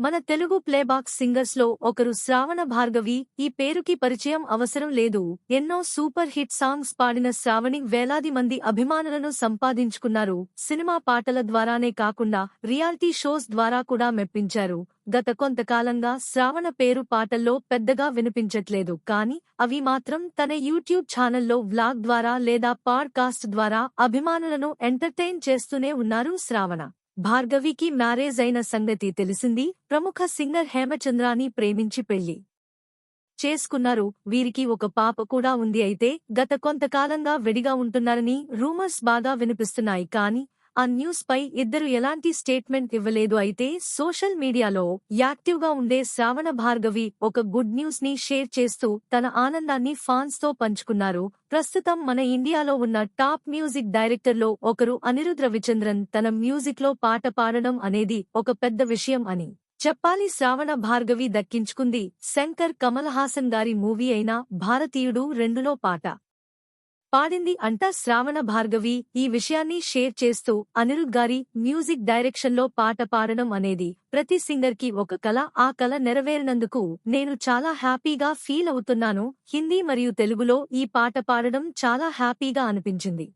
మన తెలుగు ప్లేబాక్ సింగర్స్లో ఒకరు శ్రావణ భార్గవి ఈ పేరుకి పరిచయం అవసరం లేదు. ఎన్నో సూపర్ హిట్ సాంగ్స్ పాడిన శ్రావణి వేలాది మంది అభిమానులను సంపాదించుకున్నారు. సినిమా పాటల ద్వారానే కాకుండా రియాలిటీ షోస్ ద్వారా కూడా మెప్పించారు. గత కొంతకాలంగా శ్రావణ పేరు పాటల్లో పెద్దగా వినిపించట్లేదు. కానీ అవి మాత్రం తన యూట్యూబ్ ఛానల్లో వ్లాగ్ ద్వారా లేదా పాడ్కాస్ట్ ద్వారా అభిమానులను ఎంటర్టైన్ చేస్తూనే ఉన్నారు శ్రావణ. భార్గవికి మ్యారేజ్ అయిన సంగతి తెలిసింది. ప్రముఖ సింగర్ హేమచంద్రాని ప్రేమించి పెళ్ళి చేసుకున్నారు. వీరికి ఒక పాప కూడా ఉంది. అయితే గత కొంతకాలంగా విడిగా ఉంటున్నారని రూమర్స్ బాగా వినిపిస్తున్నాయి. కానీ ఆ న్యూస్ పై ఇద్దరు ఎలాంటి స్టేట్మెంట్ ఇవ్వలేదు అయితే సోషల్ మీడియాలో యాక్టివ్గా ఉండే శ్రావణ భార్గవి ఒక గుడ్ న్యూస్ని షేర్ చేస్తూ తన ఆనందాన్ని ఫాన్స్తో పంచుకున్నారు. ప్రస్తుతం మన ఇండియాలో ఉన్న టాప్ మ్యూజిక్ డైరెక్టర్లో ఒకరు అనిరుద్ రవిచంద్రన్ తన మ్యూజిక్లో పాట పాడడం అనేది ఒక పెద్ద విషయం అని చెప్పాలి. శ్రావణ భార్గవి దక్కించుకుంది శంకర్ కమల్ హాసన్ గారి మూవీ అయిన భారతీయుడు రెండులో పాట పాడింది అంటా శ్రావణ భార్గవి. ఈ విషయాన్ని షేర్ చేస్తూ అనిరుద్ గారి మ్యూజిక్ డైరెక్షన్లో పాట పాడడం అనేది ప్రతి సింగర్కి ఒక కళ ఆ కళ నెరవేరినందుకు నేను చాలా హ్యాపీగా ఫీల్ అవుతున్నాను. హిందీ మరియు తెలుగులో ఈ పాట పాడడం చాలా హ్యాపీగా అనిపించింది.